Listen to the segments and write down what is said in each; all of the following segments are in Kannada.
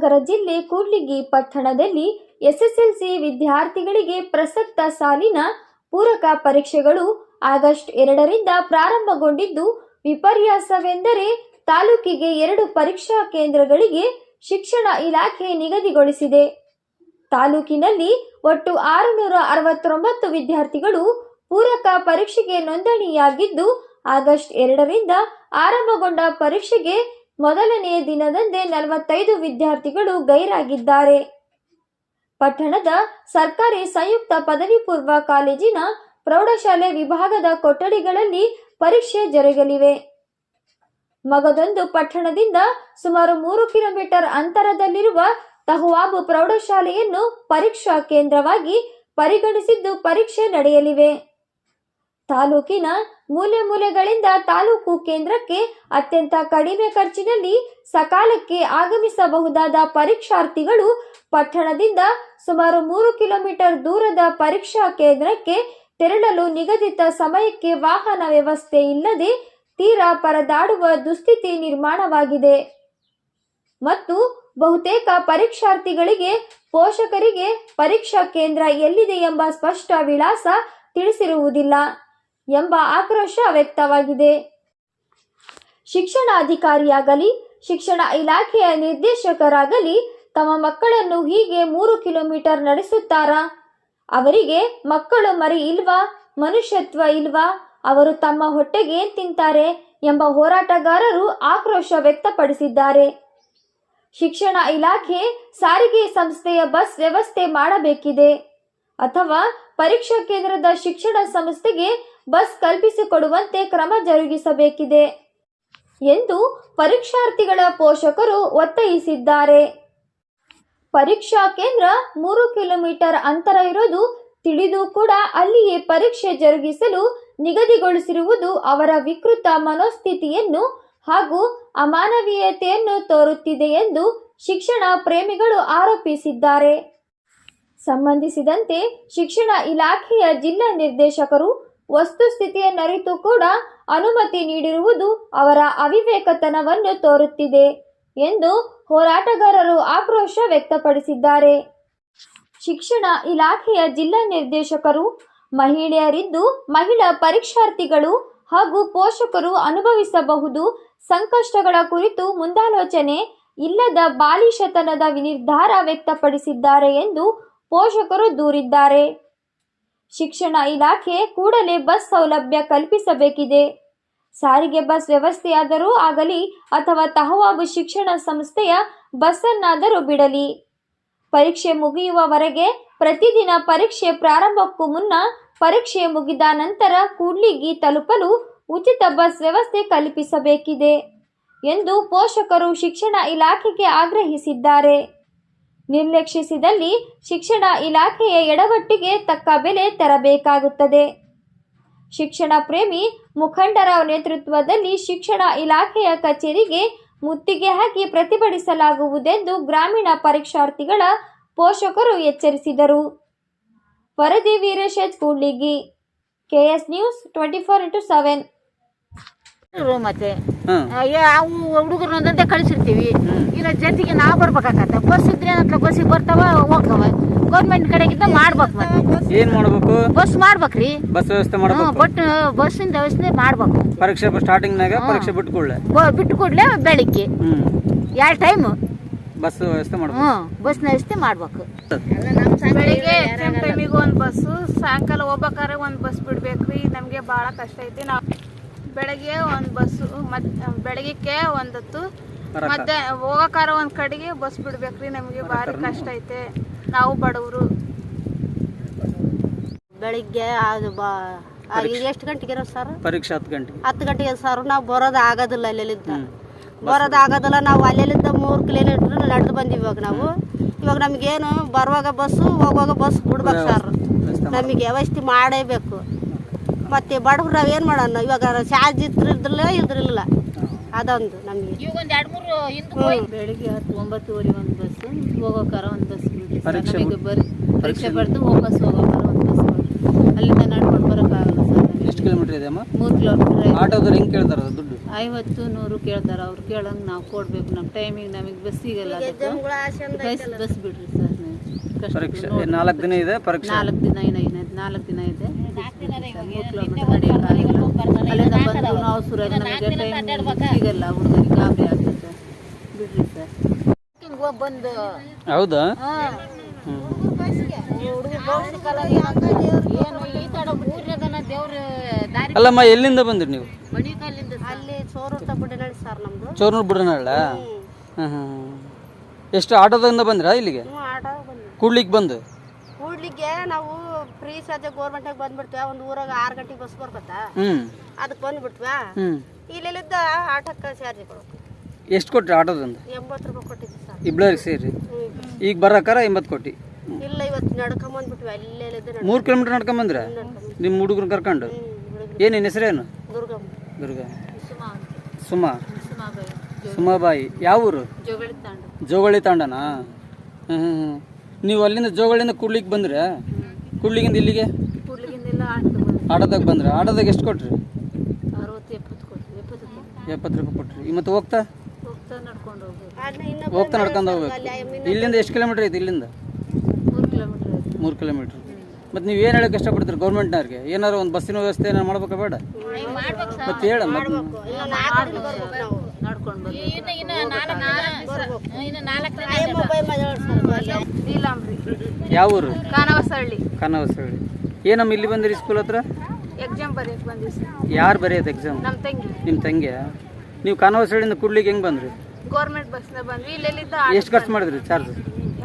ವಿಜಯನಗರ ಜಿಲ್ಲೆ ಕೂಡ್ಲಿಗಿ ಪಟ್ಟಣದಲ್ಲಿ ಎಸ್ಎಸ್ಎಲ್ಸಿ ವಿದ್ಯಾರ್ಥಿಗಳಿಗೆ ಪ್ರಸಕ್ತ ಸಾಲಿನ ಪೂರಕ ಪರೀಕ್ಷೆಗಳು ಆಗಸ್ಟ್ ಎರಡರಿಂದ ಪ್ರಾರಂಭಗೊಂಡಿದ್ದು, ವಿಪರ್ಯಾಸವೆಂದರೆ ತಾಲೂಕಿಗೆ ಎರಡು ಪರೀಕ್ಷಾ ಕೇಂದ್ರಗಳಿಗೆ ಶಿಕ್ಷಣ ಇಲಾಖೆ ನಿಗದಿಗೊಳಿಸಿದೆ. ತಾಲೂಕಿನಲ್ಲಿ ಒಟ್ಟು ಆರುನೂರ ಅರವತ್ತೊಂಬತ್ತು ವಿದ್ಯಾರ್ಥಿಗಳು ಪೂರಕ ಪರೀಕ್ಷೆಗೆ ನೋಂದಣಿಯಾಗಿದ್ದು, ಆಗಸ್ಟ್ ಎರಡರಿಂದ ಆರಂಭಗೊಂಡ ಪರೀಕ್ಷೆಗೆ ಮೊದಲನೆಯ ದಿನದಂದೇ ನಲವತ್ತೈದು ವಿದ್ಯಾರ್ಥಿಗಳು ಗೈರಾಗಿದ್ದಾರೆ. ಪಟ್ಟಣದ ಸರ್ಕಾರಿ ಸಂಯುಕ್ತ ಪದವಿ ಪೂರ್ವ ಕಾಲೇಜಿನ ಪ್ರೌಢಶಾಲೆ ವಿಭಾಗದ ಕೊಠಡಿಗಳಲ್ಲಿ ಪರೀಕ್ಷೆ ಜರುಗಲಿವೆ. ಮಗದೊಂದು ಪಟ್ಟಣದಿಂದ ಸುಮಾರು ಮೂರು ಕಿಲೋಮೀಟರ್ ಅಂತರದಲ್ಲಿರುವ ತಹುವಾಬು ಪ್ರೌಢಶಾಲೆಯನ್ನು ಪರೀಕ್ಷಾ ಕೇಂದ್ರವಾಗಿ ಪರಿಗಣಿಸಿದ್ದು ಪರೀಕ್ಷೆ ನಡೆಯಲಿವೆ. ತಾಲೂಕಿನ ಮೂಲೆ ಮೂಲೆಗಳಿಂದ ತಾಲೂಕು ಕೇಂದ್ರಕ್ಕೆ ಅತ್ಯಂತ ಕಡಿಮೆ ಖರ್ಚಿನಲ್ಲಿ ಸಕಾಲಕ್ಕೆ ಆಗಮಿಸಬಹುದಾದ ಪರೀಕ್ಷಾರ್ಥಿಗಳು ಪಟ್ಟಣದಿಂದ ಸುಮಾರು ಮೂರು ಕಿಲೋಮೀಟರ್ ದೂರದ ಪರೀಕ್ಷಾ ಕೇಂದ್ರಕ್ಕೆ ತೆರಳಲು ನಿಗದಿತ ಸಮಯಕ್ಕೆ ವಾಹನ ವ್ಯವಸ್ಥೆ ಇಲ್ಲದೆ ತೀರಾ ಪರದಾಡುವ ದುಸ್ಥಿತಿ ನಿರ್ಮಾಣವಾಗಿದೆ. ಮತ್ತು ಬಹುತೇಕ ಪರೀಕ್ಷಾರ್ಥಿಗಳಿಗೆ ಪೋಷಕರಿಗೆ ಪರೀಕ್ಷಾ ಕೇಂದ್ರ ಎಲ್ಲಿದೆ ಎಂಬ ಸ್ಪಷ್ಟ ವಿಳಾಸ ತಿಳಿಸಿರುವುದಿಲ್ಲ. ಎಂಬ ಆಕ್ರೋಶ ವ್ಯಕ್ತವಾಗಿದೆ. ಶಿಕ್ಷಣಾಧಿಕಾರಿಯಾಗಲಿ, ಶಿಕ್ಷಣ ಇಲಾಖೆಯ ನಿರ್ದೇಶಕರಾಗಲಿ ತಮ್ಮ ಮಕ್ಕಳನ್ನು ಹೀಗೆ ಮೂರು ಕಿಲೋಮೀಟರ್ ನಡೆಸುತ್ತಾರಾ? ಅವರಿಗೆ ಮಕ್ಕಳು ಮರಿ ಇಲ್ವಾ, ಮನುಷ್ಯತ್ವ ಇಲ್ವಾ, ಅವರು ತಮ್ಮ ಹೊಟ್ಟೆಗೆ ಏನ್ ತಿಂತಾರೆ ಎಂಬ ಹೋರಾಟಗಾರರು ಆಕ್ರೋಶ ವ್ಯಕ್ತಪಡಿಸಿದ್ದಾರೆ. ಶಿಕ್ಷಣ ಇಲಾಖೆ ಸಾರಿಗೆ ಸಂಸ್ಥೆಯ ಬಸ್ ವ್ಯವಸ್ಥೆ ಮಾಡಬೇಕಿದೆ. ಅಥವಾ ಪರೀಕ್ಷಾ ಕೇಂದ್ರದ ಶಿಕ್ಷಣ ಸಂಸ್ಥೆಗೆ ಬಸ್ ಕಲ್ಪಿಸಿಕೊಡುವಂತೆ ಕ್ರಮ ಜರುಗಿಸಬೇಕಿದೆ ಎಂದು ಪರೀಕ್ಷಾರ್ಥಿಗಳ ಪೋಷಕರು ಒತ್ತಾಯಿಸಿದ್ದಾರೆ. ಪರೀಕ್ಷಾ ಕೇಂದ್ರ ಮೂರು ಕಿಲೋಮೀಟರ್ ಅಂತರ ಇರೋದು ತಿಳಿದು ಕೂಡ ಅಲ್ಲಿಯೇ ಪರೀಕ್ಷೆ ಜರುಗಿಸಲು ನಿಗದಿಗೊಳಿಸಿರುವುದು ಅವರ ವಿಕೃತ ಮನೋಸ್ಥಿತಿಯನ್ನು ಹಾಗೂ ಅಮಾನವೀಯತೆಯನ್ನು ತೋರುತ್ತಿದೆ ಎಂದು ಶಿಕ್ಷಣ ಪ್ರೇಮಿಗಳು ಆರೋಪಿಸಿದ್ದಾರೆ. ಸಂಬಂಧಿಸಿದಂತೆ ಶಿಕ್ಷಣ ಇಲಾಖೆಯ ಜಿಲ್ಲಾ ನಿರ್ದೇಶಕರು ವಸ್ತುಸ್ಥಿತಿಯನ್ನರಿತು ಕೂಡ ಅನುಮತಿ ನೀಡಿರುವುದು ಅವರ ಅವಿವೇಕತನವನ್ನು ತೋರುತ್ತಿದೆ ಎಂದು ಹೋರಾಟಗಾರರು ಆಕ್ರೋಶ ವ್ಯಕ್ತಪಡಿಸಿದ್ದಾರೆ. ಶಿಕ್ಷಣ ಇಲಾಖೆಯ ಜಿಲ್ಲಾ ನಿರ್ದೇಶಕರು ಮಹಿಳೆಯರಿದ್ದು ಮಹಿಳಾ ಪರೀಕ್ಷಾರ್ಥಿಗಳು ಹಾಗೂ ಪೋಷಕರು ಅನುಭವಿಸಬಹುದು ಸಂಕಷ್ಟಗಳ ಕುರಿತು ಮುಂದಾಲೋಚನೆ ಇಲ್ಲದ ಬಾಲಿಶತನದ ನಿರ್ಧಾರ ವ್ಯಕ್ತಪಡಿಸಿದ್ದಾರೆ ಎಂದು ಪೋಷಕರು ದೂರಿದ್ದಾರೆ. ಶಿಕ್ಷಣ ಇಲಾಖೆ ಕೂಡಲೇ ಬಸ್ ಸೌಲಭ್ಯ ಕಲ್ಪಿಸಬೇಕಿದೆ. ಸಾರಿಗೆ ಬಸ್ ವ್ಯವಸ್ಥೆಯಾದರೂ ಆಗಲಿ ಅಥವಾ ತಹವಾಬು ಶಿಕ್ಷಣ ಸಂಸ್ಥೆಯ ಬಸ್ಸನ್ನಾದರೂ ಬಿಡಲಿ. ಪರೀಕ್ಷೆ ಮುಗಿಯುವವರೆಗೆ ಪ್ರತಿದಿನ ಪರೀಕ್ಷೆ ಪ್ರಾರಂಭಕ್ಕೂ ಮುನ್ನ ಪರೀಕ್ಷೆ ಮುಗಿದ ನಂತರ ಕೂಡ್ಲಿಗಿ ತಲುಪಲು ಉಚಿತ ಬಸ್ ವ್ಯವಸ್ಥೆ ಕಲ್ಪಿಸಬೇಕಿದೆ ಎಂದು ಪೋಷಕರು ಶಿಕ್ಷಣ ಇಲಾಖೆಗೆ ಆಗ್ರಹಿಸಿದ್ದಾರೆ. ನಿರ್ಲಕ್ಷಿಸಿದಲ್ಲಿ ಶಿಕ್ಷಣ ಇಲಾಖೆಯ ಎಡವಟ್ಟಿಗೆ ತಕ್ಕ ಬೆಲೆ ತರಬೇಕಾಗುತ್ತದೆ. ಶಿಕ್ಷಣ ಪ್ರೇಮಿ ಮುಖಂಡರ ನೇತೃತ್ವದಲ್ಲಿ ಶಿಕ್ಷಣ ಇಲಾಖೆಯ ಕಚೇರಿಗೆ ಮುತ್ತಿಗೆ ಹಾಕಿ ಪ್ರತಿಭಟಿಸಲಾಗುವುದೆಂದು ಗ್ರಾಮೀಣ ಪರೀಕ್ಷಾರ್ಥಿಗಳ ಪೋಷಕರು ಎಚ್ಚರಿಸಿದರು. ವರದಿ Veeresh Kudligi KS news twenty four into seven. ಮತ್ತೆ ಅವು ಹುಡುಗರು ಕಳಿಸಿರ್ತೀವಿ. ಇಲ್ಲ ಜೊತೆಗೆ ನಾವು ಬರ್ಬೇಕಾಗತ್ತೆ. ಬಸ್ ಇದ್ರೆ ಏನತ್ರ ಬಸ್ಸಿಗೆ ಬರ್ತಾವ ಹೋಗ್ತಾವ. ಗೌರ್ಮೆಂಟ್ ಕಡೆಗಿಂತ ಮಾಡ್ಬೇಕು ಮತ್ತೆ. ಏನ್ ಮಾಡ್ಬೇಕು? ಬಸ್ ಮಾಡ್ಬೇಕ್ರಿ. ಬಸ್ ವ್ಯವಸ್ಥೆ ಮಾಡ್ಬೇಕು. ಬಟ್ ಬಸ್ಸಿನ ವ್ಯವಸ್ಥೆ ಮಾಡ್ಬೇಕು. ಪರೀಕ್ಷೆ ಸ್ಟಾರ್ಟಿಂಗ್ನಾಗ ನಾಗ ಪರೀಕ್ಷೆ ಬಿಟ್ಟು ಕೂಡಲೇ? ಬ- ಬಿಟ್ಟು ಕೂಡಲೇ ಬೆಳಿಗ್ಗೆ. ಎರಡು ಟೈಮ್ ಬಸ್ ವ್ಯವಸ್ಥೆ ಮಾಡ್ಬೇಕು. ಬಸ್ ಬಸ್ನ ವ್ಯವಸ್ಥೆ ಮಾಡ್ಬೇಕು. ಬೆಳಿಗ್ಗೆ ಟೈಮ್ ಟೈಮಿಗೆ ಒಂದು ಬಸ್ಸು ಸಾಯಂಕಾಲ ಹೋಗ್ಬೇಕಾದ್ರೆ ಒಂದು ಬಸ್ ಬಿಡ್ಬೇಕ್ರಿ. ನಮಗೆ ಭಾಳ ಕಷ್ಟ ಐತಿ. ನಾವು ಬೆಳಗ್ಗೆ ಒಂದು ಬಸ್ಸು ಮತ್ತು ಬೆಳಗ್ಗೆ ಒಂದತ್ತು. ಮತ್ತೆ ಹೋಗಕಾರ ಒಂದ್ ಕಡೆಗೆ ಬಸ್ ಬಿಡ್ಬೇಕ್ರಿ ನಮಗೆ ಭಾರಿ ಕಷ್ಟ ಐತೆ. ನಾವು ಬಡವರು. ಬೆಳಿಗ್ಗೆ ಅದು ಬಾ ಎಷ್ಟು ಗಂಟೆಗೆ ಇರೋದು ಸರ್? ಪರೀಕ್ಷೆ ಹತ್ತು ಗಂಟೆ ಹತ್ತು ಗಂಟೆಗೆ ಸರ್. ನಾವು ಬರೋದು ಆಗೋದಿಲ್ಲ ಅಲ್ಲೆಲ್ಲಿದ್ದ ಬರೋದು ಆಗೋದಿಲ್ಲ. ನಾವು ಅಲ್ಲೆಲ್ಲಿದ್ದ ಮೂರು ಕಿಲೋಮೀಟ್ರ್ ನಡೆದು ಬಂದಿವಿ ಇವಾಗ ನಾವು. ಇವಾಗ ನಮಗೇನು ಬರುವಾಗ ಬಸ್ಸು ಹೋಗುವಾಗ ಬಸ್ ಬಿಡ್ಬೇಕು ಸರ್. ನಮಗೆ ವ್ಯವಸ್ಥೆ ಮಾಡೇಬೇಕು ಮತ್ತು ಬಡವ್ರು ನಾವು ಏನು ಮಾಡೋಣ? ಇವಾಗ ಚಾರ್ಜ್ ಇದ್ರಿಲ್ಲ ಇಲ್ದ್ರಿಲ್ಲ ಅದೊಂದು ನಮಗೆ. ಈಗ ಒಂದು ಎರಡು ಮೂರು ಹಿಂದೆ ಬೆಳಿಗ್ಗೆ ಹತ್ತು ಒಂಬತ್ತುವರೆ ಒಂದು ಬಸ್ ಹೋಗೋಕಾರ ಒಂದು ಬಸ್ ಬಿಡಿ ಸರ್. ಪರೀಕ್ಷೆ ನಮಗೆ ಮುಗ್- ಬರೀ ಪರೀಕ್ಷೆ ಬರ್ದು ವಾಪಸ್ ಹೋಗೋಕಾರ ಒಂದು ಬಸ್ ಅಲ್ಲಿಂದ ನಡ್ಕೊಂಡು ಬರೋಕ್ಕಾಗಲ್ಲ ಸರ್. ಎಷ್ಟು ಕಿಲೋಮೀಟರ್ ಇದೆ ಅಮ್ಮ? ಮೂರು ಕಿಲೋಮೀಟರ್ ಆಟೋದವ್ರು ಹೆಂಗೆ ಕೇಳ್ತಾರೆ ದುಡ್ಡು? ಐವತ್ತು ನೂರು ಕೇಳ್ತಾರೆ. ಅವ್ರು ಕೇಳಂಗೆ ನಾವು ಕೊಡ್ಬೇಕು. ನಮ್ಮ ಟೈಮಿಗೆ ನಮಗೆ ಬಸ್ ಸಿಗಲ್ಲ ಬಸ್ ಬಸ್ ಬಿಡ್ರಿ ಸರ್. ನೀವು ಕಷ್ಟ. ಪರೀಕ್ಷೆ ನಾಲ್ಕು ದಿನ ಇದೆ ಪರೀಕ್ಷೆ? ನಾಲ್ಕು ದಿನ ಏನೈನ ಏನ ನಾಲ್ಕು ದಿನ ಇದೆ. ಅಲ್ಲಿಂದ ಬಂದು ನಾವು ಸುರಾಜ್ ನಮಗೆ ಟೈಮ್ ಸಿಗಲ್ಲ ಹುಡುಗರಿಗೆ ಗಾಬರಿ ಆಗ್ತದೆ ಬಿಡ್ರಿ ಸರ್. ಬಂದು. ಹೌದಾ? ಏನು ಈ ಕಡೆ ಊರ್ನದನ ದೇವ್ರ ದಾರಿ ಅಲ್ಲಮ್ಮ ಎಲ್ಲಿಂದ ಬಂದ್ರಿ ನೀವು? ಚೋರ್ನೂರು ಬಿಡನಹಳ್ಳ ಹಾಂ ಹಾಂ ಎಷ್ಟು ಆಟೋದಿಂದ ಬಂದ್ರಾ ಇಲ್ಲಿಗೆ? ಕೂಡ್ಲಿಕ್ಕೆ ಬಂದು? ಕೂಡ್ಲಿಕ್ಕೆ ನಾವು ಫ್ರೀ ಸಾಧ್ಯ ಗೋರ್ಮೆಂಟಾಗ ಬಂದ್ಬಿಡ್ತೀವ ಒಂದು ಊರಾಗ ಆರು ಗಂಟೆಗೆ ಬಸ್ ಬರ್ಬತ್ತಾ ಹ್ಞೂ ಅದಕ್ಕೆ ಬಂದ್ಬಿಡ್ತೀವ? ಹ್ಞೂ ಇಲ್ಲಿದ್ದ ಆಟಕ್ಕೆ ಚಾರ್ಜ್ ಕೊಡೋದು ಎಷ್ಟು ಕೊಟ್ರಿ ಆಟೋದಿಂದ? ಎಂಬತ್ತು ರೂಪಾಯಿ ಕೊಟ್ಟಿದ್ದೆ ಸರ್. ಇಬ್ಬರಿಗೆ ಸೇರಿ? ಈಗ ಬರೋಕಾರ ಎಂಬತ್ತು ಕೊಟ್ಟಿ ಇಲ್ಲ ಇವತ್ತು ನಡ್ಕೊಂಬಂದ್ಬಿಟ್ವಿ ಅಲ್ಲೆಲ್ಲಿದ್ದ ಮೂರು ಕಿಲೋಮೀಟ್ರ್ ನಡ್ಕೊಂಬಂದ್ರ ನಿಮ್ಮ ಹುಡುಗರು ಕರ್ಕೊಂಡು? ಏನು ನಿನ್ನ ಹೆಸರೇನು? ದುರ್ಗಾ ದುರ್ಗ ಸುಮಾ ಸುಮಾಬಾಯಿ. ಯಾವ ಊರು? ಜೋಗಳಿ ತಾಂಡ ಜೋಗಳಿ ತಾಂಡನಾ ಹ್ಞೂ ಹ್ಞೂ ಹ್ಞೂ ನೀವು ಅಲ್ಲಿಂದ ಜೋಗಳಿಂದ ಕೂಡ್ಲಿಕ್ಕೆ ಬಂದ್ರೆ? ಕೂಡ್ಲಿಗಿಂದ ಇಲ್ಲಿಗೆ? ಕೂಡ್ಲಿಗಿಂದೆಲ್ಲ ಆಟೋದಾಗ ಬಂದ್ರೆ? ಆಟೋದಾಗ ಎಷ್ಟು ಕೊಟ್ರಿ? ಅರವತ್ತು ಎಪ್ಪತ್ತು ಕೊಡ್ತೀವಿ ಎಪ್ಪತ್ತು ಕೊಡ್ತೀವಿ. ಎಪ್ಪತ್ತು ರೂಪಾಯಿ ಕೊಟ್ರಿ. ಈ ಮತ್ತೆ ಹೋಗ್ತಾ? ಹೋಗ್ತಾ ನಡ್ಕೊಂಡು ಹೋಗ್ಬೋದು ಅಲ್ಲಿ ಇನ್ನೊಬ್ಬ ಹೋಗ್ತಾ ನಡ್ಕೊಂಡು ಹೋಗ್ಬೇಕು. ಇಲ್ಲಿಂದ ಎಷ್ಟು ಕಿಲೋಮೀಟ್ರ್ ಐತಿ ಇಲ್ಲಿಂದ? ಮೂರು ಕಿಲೋಮೀಟ್ರ್ ಮತ್ತೆ ಮೂರು ಕಿಲೋಮೀಟ್ರ್. ಮತ್ತು ನೀವು ಏನು ಹೇಳಕ್ಕೆ ಇಷ್ಟಪಡ್ತೀರಿ ಗೌರ್ಮೆಂಟ್ನವ್ರಿಗೆ? ಏನಾದ್ರು ಒಂದು ಬಸ್ಸಿನ ವ್ಯವಸ್ಥೆ ಏನಾರು ಮಾಡ್ಬೇಕಾ ಬೇಡ? ಮತ್ತೆ ಹೇಳ ಮತ್ತೆ ಯಾವ ಊರು ಕಾನವಸಹಳ್ಳಿ ಕನ್ನವಸಳ್ಳಿ ಏನಮ್ಮ ಇಲ್ಲಿ ಬಂದಿರಿ ಸ್ಕೂಲ್ ಹತ್ರ? ಎಕ್ಸಾಮ್ ಬರೆಯಕ್ಕೆ ಬಂದಿವಿ ಸರ್. ಯಾರು ಬರೆಯೋದು ಎಕ್ಸಾಮ್ ನಮ್ಮ ತಂಗಿ. ನಿಮ್ಮ ತಂಗಿಯ? ನೀವು ಕನವಸಳ್ಳಿಯಿಂದ ಕೂಡ್ಲಿಕ್ಕೆ ಹೆಂಗೆ ಬಂದ್ರಿ? ಗೌರ್ಮೆಂಟ್ ಬಸ್ನ ಬಂದ್ವಿ. ಇಲ್ಲೆಲ್ಲಿದ್ದ ಎಷ್ಟು ಖರ್ಚು ಮಾಡಿದ್ರಿ ಚಾರ್ಜ್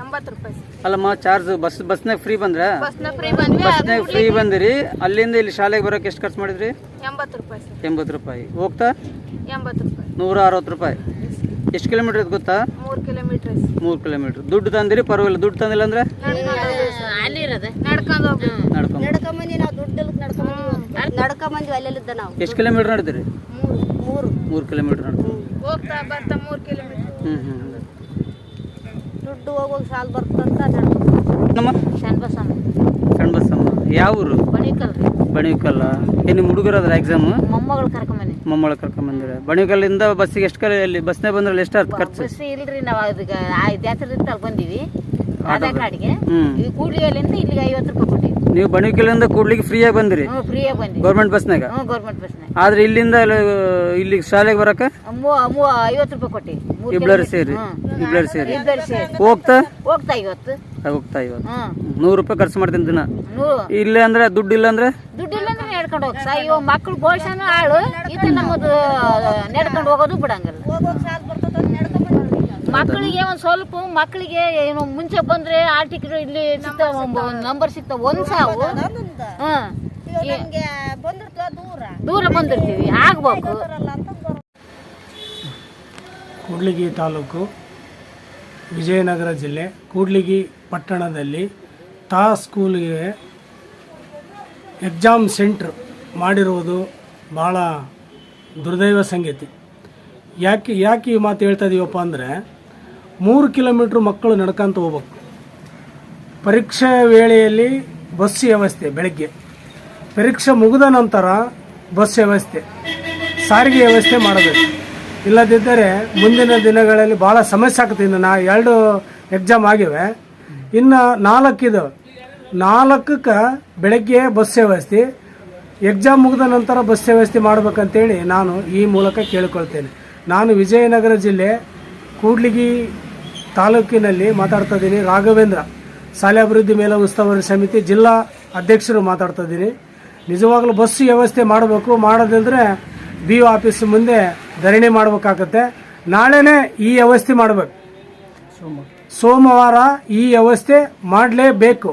ಎಂಬತ್ತು ರೂಪಾಯಿ ಅಲ್ಲಮ್ಮ ಚಾರ್ಜ್ ಬಸ್ ಬಸ್ನಾಗ ಫ್ರೀ ಬಂದ್ರೆ? ಬಸ್ನ ಫ್ರೀ ಬಂದ್ವಿ ಬಸ್ನಾಗ ಫ್ರೀ ಬಂದಿರಿ. ಅಲ್ಲಿಂದ ಇಲ್ಲಿ ಶಾಲೆಗೆ ಬರೋಕೆ ಎಷ್ಟು ಖರ್ಚು ಮಾಡಿದ್ರಿ? ಎಂಬತ್ತು ರೂಪಾಯಿ ಸರ್. ಎಂಬತ್ತು ರೂಪಾಯಿ. ಹೋಗ್ತಾ? ಎಂಬತ್ತು ರೂಪಾಯಿ. ನೂರ ಅರವತ್ತು ರೂಪಾಯಿ. ಎಷ್ಟು ಕಿಲೋಮೀಟ್ರ್ ಇದು ಗೊತ್ತಾ? ಮೂರು ಕಿಲೋಮೀಟರ್ ಮೂರು ಕಿಲೋಮೀಟ್ರ್ ದುಡ್ಡು ತಂದಿರಿ ಪರವಾಗಿಲ್ಲ. ದುಡ್ಡು ತಂದಿಲ್ಲ ಅಂದ್ರೆ? ಅಲ್ಲಿರೋದು. ನಡ್ಕೊಂಡು ಹೋಗ್ಬೇಕು. ನಡ್ಕೊಂಡು ನಡ್ಕೊಂಬಂದಿ ನಾವು ದುಡ್ಡು ನಡ್ಕೊಂಬಂದಿವಿ ನಡ್ಕೊಂಬಂದ್ವಿ ಅಲ್ಲೆಲ್ಲಿದ್ದ ನಾವು. ಎಷ್ಟು ಕಿಲೋಮೀಟ್ರ್ ನಡೆದಿರಿ? ಮೂರು ಮೂರು. ಕಿಲೋಮೀಟ್ರ್ ನಡ್ಕೊಂಡು ಹೋಗ್ತಾ ಬರ್ತಾ ಮೂರು ಕಿಲೋಮೀಟರ್ ಹ್ಞೂ ಹ್ಞೂ ದುಡ್ಡು ಹೋಗೋಗಿ ಸಾಲ ಬರ್ತಂತ ನಮ್ಮ ಶನ್ಬಸಮ್ಮ ಸಣ್ಣ ಬಸ್ಸಮ್ಮ ಯಾವ ಊರು? ಬಣಿಕಲ್ ಬಣಿಕಲ್ಲ. ಏ ನಿಮ್ಮ ಹುಡುಗರು ಅದ್ರ ಎಕ್ಸಾಮು ಮೊಮ್ಮಗಳು ಕರ್ಕೊಂಬನಿ ಮೊಮ್ಮಳ ಕರ್ಕೊಂಬಂದಿರ ಬಣಿಕಲ್ಲಿಂದ ಬಸ್ಸಿಗೆ ಎಷ್ಟು ಕಲೆ ಅಲ್ಲಿ ಬಸ್ನೇ ಬಂದ್ರಲ್ಲಿ ಎಷ್ಟು ಅರ್ಥ ಖರ್ಚು? ಬಸ್ ಇಲ್ರಿ ನಾವು ಅದಕ್ಕೆ ಆ ಜಾತ್ರೆದಿಂದ ಅಲ್ಲಿ ಬಂದೀವಿ. ಆಧಾರ್ ಕಾರ್ಡ್ಗೆ. ಈ ಕೂಡ್ಲಿಯಲ್ಲಿಂದ ಇಲ್ಲಿಗೆ ಐವತ್ತು ರೂಪಾಯಿ ಕೊಟ್ಟಿವಿ ನೀವು ಬಣಿಕಲ್ಲಿಂದ ಕೂಡ್ಲಿಕ್ಕೆ ಫ್ರೀಯಾಗಿ ಬಂದಿರಿ? ಹ್ಞೂ ಫ್ರೀಯಾಗಿ ಬಂದ್ವಿ. ಗೌರ್ಮೆಂಟ್ ಬಸ್ನಾಗ ಹ್ಞೂ ಗೌರ್ಮೆಂಟ್ ಬಸ್ನಾಗ ಆದ್ರೆ ಇಲ್ಲಿಂದ ಅಲ್ಲಿ ಇಲ್ಲಿ ಶಾಲೆಗೆ ಬರಕ ಮೂ ಮೂ ಐವತ್ತು ರೂಪಾಯಿ ಕೊಟ್ಟಿ. ಮೂರು ಸೇರಿ. ಇಬ್ಲರ್ ಸೇರಿ. ಇಬ್ಬರು ಸೇರಿ. ಹೋಗ್ತಾ? ಹೋಗ್ತಾ ಇವತ್ತು ಹೋಗ್ತಾ ಇವತ್ತು ಹ್ಞೂ ನೂರು ರೂಪಾಯಿ ಖರ್ಚು ಮಾಡ್ತೀನಿ ದಿನ. ನೂ ಇಲ್ಲ ಅಂದ್ರೆ ದುಡ್ಡು ಇಲ್ಲ ಅಂದ್ರೆ? ದುಡ್ಡು ಇಲ್ಲ ಅಂದ್ರೆ ನಡ್ಕೊಂಡು ಇವ ಮಕ್ಳು ಆಳು ಇದು ನಮ್ಮದು ನಡ್ಕೊಂಡು ಹೋಗೋದು ಬಿಡಂಗಿಲ್ಲ ಹೋಗೋಗಿ ಸಾಲ ಬರ್ತದ ನಡ್ಕೊಂಬಂದ್ವಿ ಮಕ್ಕಳಿಗೆ ಒಂದ್ ಸ್ವಲ್ಪ ಮಕ್ಕಳಿಗೆ ಏನು ಮುಂಚೆ ಬಂದ್ರೆ ಆ ಟಿಕೆಟ್ ಇಲ್ಲಿ ಸಿಗ್ತಾವ ನಂಬರ್ ಸಿಗ್ತಾವ. ಒಂದ್ ಸಾವು. ದೂರ. ದೂರ ಬಂದಿರ್ತೀವಿ. ಆಗ್ಬೇಕು. ಕೂಡ್ಲಿಗಿ ತಾಲೂಕು ವಿಜಯನಗರ ಜಿಲ್ಲೆ ಕೂಡ್ಲಿಗಿ ಪಟ್ಟಣದಲ್ಲಿ ತಾ ಸ್ಕೂಲಿಗೆ ಎಕ್ಸಾಮ್ ಸೆಂಟ್ರ್ ಮಾಡಿರುವುದು ಭಾಳ ದುರ್ದೈವ ಸಂಗತಿ. ಯಾಕೆ ಯಾಕೆ ಈ ಮಾತು ಹೇಳ್ತಾ ಇದೀವಪ್ಪ ಅಂದರೆ ಮೂರು ಕಿಲೋಮೀಟ್ರ್ ಮಕ್ಕಳು ನಡ್ಕೊಂತ ಹೋಗ್ಬೇಕು. ಪರೀಕ್ಷೆ ವೇಳೆಯಲ್ಲಿ ಬಸ್ ವ್ಯವಸ್ಥೆ ಬೆಳಗ್ಗೆ. ಪರೀಕ್ಷೆ ಮುಗಿದ ನಂತರ ಬಸ್ ವ್ಯವಸ್ಥೆ. ಸಾರಿಗೆ ವ್ಯವಸ್ಥೆ ಮಾಡಬೇಕು. ಇಲ್ಲದಿದ್ದರೆ ಮುಂದಿನ ದಿನಗಳಲ್ಲಿ ಭಾಳ ಸಮಸ್ಯೆ ಆಗ್ತದೆ. ಇನ್ನು ನಾ ಎರಡು ಎಕ್ಸಾಮ್ ಆಗಿವೆ. ಇನ್ನು ನಾಲ್ಕಿದು ನಾಲ್ಕಕ್ಕೆ ಬೆಳಗ್ಗೆ ಬಸ್ ವ್ಯವಸ್ಥೆ. ಎಕ್ಸಾಮ್ ಮುಗಿದ ನಂತರ ಬಸ್ ವ್ಯವಸ್ಥೆ ಮಾಡಬೇಕಂತೇಳಿ ನಾನು ಈ ಮೂಲಕ ಕೇಳಿಕೊಳ್ತೇನೆ. ನಾನು ವಿಜಯನಗರ ಜಿಲ್ಲೆ ಕೂಡ್ಲಿಗಿ ತಾಲೂಕಿನಲ್ಲಿ ಮಾತಾಡ್ತಾ ಇದ್ದೀನಿ. ರಾಘವೇಂದ್ರ ಶಾಲೆ ಅಭಿವೃದ್ಧಿ ಮೇಲ ಉಸ್ತುವಾರಿ ಸಮಿತಿ ಜಿಲ್ಲಾ ಅಧ್ಯಕ್ಷರು ಮಾತಾಡ್ತಾ ಇದ್ದೀನಿ. ನಿಜವಾಗ್ಲೂ ಬಸ್ ವ್ಯವಸ್ಥೆ ಮಾಡಬೇಕು ಮಾಡೋದಿಲ್ಲದ್ರೆ ಬಿ ಒ ಆಫೀಸ್ ಮುಂದೆ ಧರಣಿ ಮಾಡಬೇಕಾಗತ್ತೆ. ನಾಳೆನೇ ಈ ವ್ಯವಸ್ಥೆ ಮಾಡಬೇಕು. ಸೋಮವಾರ ಈ ವ್ಯವಸ್ಥೆ ಮಾಡಲೇಬೇಕು.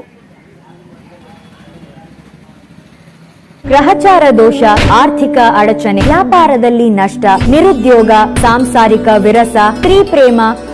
ಗ್ರಹಚಾರ ದೋಷ, ಆರ್ಥಿಕ ಅಡಚಣೆ, ವ್ಯಾಪಾರದಲ್ಲಿ ನಷ್ಟ, ನಿರುದ್ಯೋಗ, ಸಾಂಸಾರಿಕ ವಿರಸ, ಸ್ತ್ರೀ ಪ್ರೇಮ